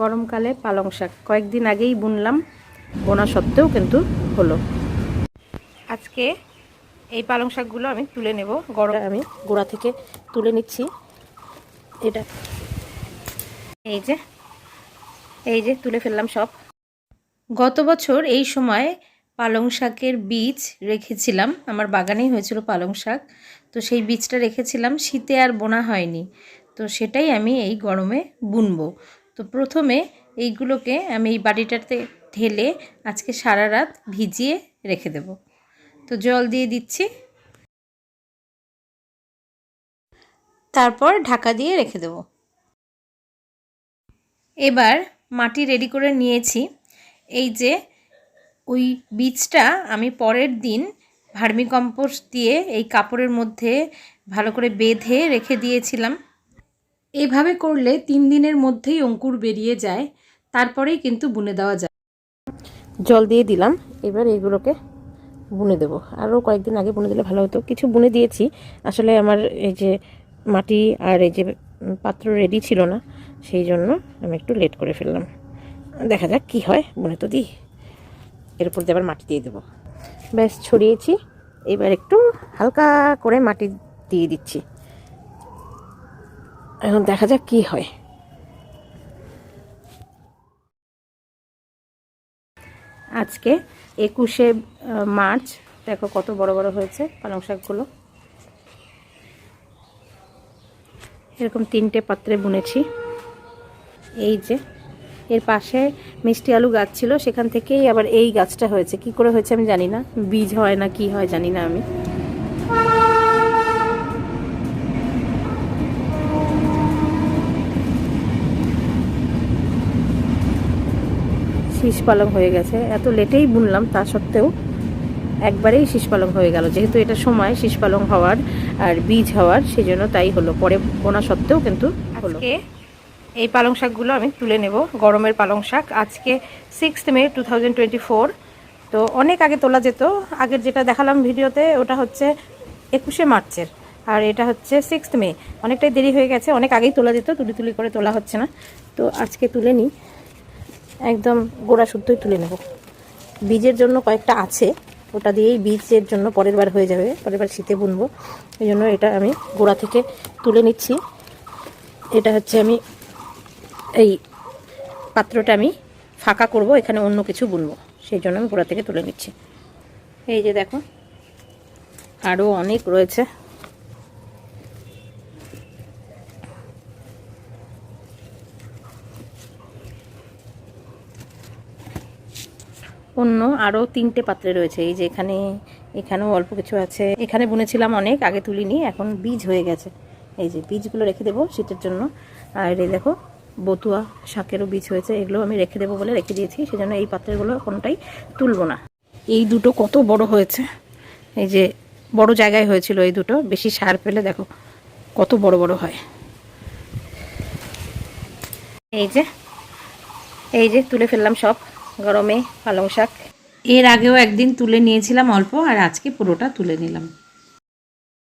গরমকালে পালং শাক। কয়েকদিন আগেই বুনলাম বোনা সত্ত্বেও কিন্তু হলো। আজকে এই পালং শাকগুলো আমি তুলে নেব গরম আমি গোড়া থেকে তুলে নিচ্ছি। এটা। এই যে এই যে তুলে ফেললাম সব। গত বছর এই সময় পালং শাকের বীজ রেখেছিলাম। আমার বাগানেই হয়েছিল পালং শাক। তো সেই বীজটা রেখেছিলাম শীতে আর বোনা হয়নি। তো সেটাই আমি এই গরমে বুনবো। তো প্রথমে এইগুলোকে আমি এই বাটিটাতে ঢেলে আজকে সারা রাত ভিজিয়ে রেখে দেব। তো জল দিয়ে দিচ্ছি। তারপর ঢাকা দিয়ে রেখে দেব। এবার মাটি রেডি করে নিয়েছি। এই যে ওই বীজটা আমি পরের দিন ভার্মিকম্পোস্ট দিয়ে এই কাপড়ের মধ্যে ভালো করে বেঁধে রেখে দিয়েছিলাম। এভাবে করলে তিন দিনের মধ্যেই অঙ্কুর বেরিয়ে যায়, তারপরেই কিন্তু বুনে দেওয়া যায়। জল দিয়ে দিলাম, এবার এগুলোকে বুনে দেবো। আরও কয়েকদিন আগে বুনে দিলে ভালো হতো। কিছু বুনে দিয়েছি। আসলে আমার এই যে মাটি আর এই যে পাত্র রেডি ছিল না, সেই জন্য আমি একটু লেট করে ফেললাম। দেখা যাক কি হয়, বুনে তো দিই। এর উপর দিয়ে আবার মাটি দিয়ে দেবো। ব্যাস, ছড়িয়েছি। এবার একটু হালকা করে মাটি দিয়ে দিচ্ছি। এখন দেখা যাক কি হয়। আজকে একুশে মার্চ, দেখো কত বড় বড় হয়েছে পালং শাকগুলো। এরকম তিনটে পাত্রে বুনেছি। এই যে, এর পাশে মিষ্টি আলু গাছ ছিল, সেখান থেকেই আবার এই গাছটা হয়েছে। কি করে হয়েছে আমি জানি না। বীজ হয় না কি হয় জানি না আমি। শীষ পালং হয়ে গেছে। এত লেটেই বুনলাম, তা সত্ত্বেও একবারেই শীষ পালং হয়ে গেল। যেহেতু এটা সময় শীষ পালং হওয়ার আর বীজ হওয়ার, সেজন্য তাই হলো। পরে বোনা সত্ত্বেও কিন্তু হলো। এই পালং শাকগুলো আমি তুলে নেব, গরমের পালং শাক। আজকে সিক্সথ মে টু তো অনেক আগে তোলা যেত, আগের যেটা দেখালাম ভিডিওতে, ওটা হচ্ছে একুশে মার্চের। আর এটা হচ্ছে সিক্সথ মে অনেকটাই দেরি হয়ে গেছে, অনেক আগেই তোলা যেত, তুলি তুলি করে তোলা হচ্ছে না। তো আজকে তুলে নিই। একদম গোড়া শুদ্ধই তুলে নেব। বীজের জন্য কয়েকটা আছে, ওটা দিয়েই বীজের জন্য পরের বার হয়ে যাবে, পরের বার শীতে বুনবো। এই জন্য এটা আমি গোড়া থেকে তুলে নিচ্ছি। এটা হচ্ছে আমি এই পাত্রটা আমি ফাঁকা করব, এখানে অন্য কিছু বুনবো। সেই জন্য আমি গোড়া থেকে তুলে নিচ্ছি। এই যে দেখো আরও অনেক রয়েছে। অন্য আরও তিনটে পাত্রে রয়েছে। এই যে এখানে, এখানেও অল্প কিছু আছে। এখানে বুনেছিলাম অনেক, আগে তুলিনি, এখন বীজ হয়ে গেছে। এই যে বীজগুলো রেখে দেবো শীতের জন্য। আর এই দেখো, বতুয়া শাকেরও বীজ হয়েছে এগুলো আমি রেখে দেবো বলে রেখে দিয়েছি, সেজন্য এই পাত্রগুলো কোনোটাই তুলবো না। এই দুটো কত বড় হয়েছে। এই যে বড় জায়গায় হয়েছিল এই দুটো, বেশি সার পেলে দেখো কত বড় বড় হয়। এই যে এই যে তুলে ফেললাম সব। গরমে পালং শাক। এর আগেও একদিন তুলে নিয়েছিলাম অল্প আর আজকে পুরোটা তুলে নিলাম।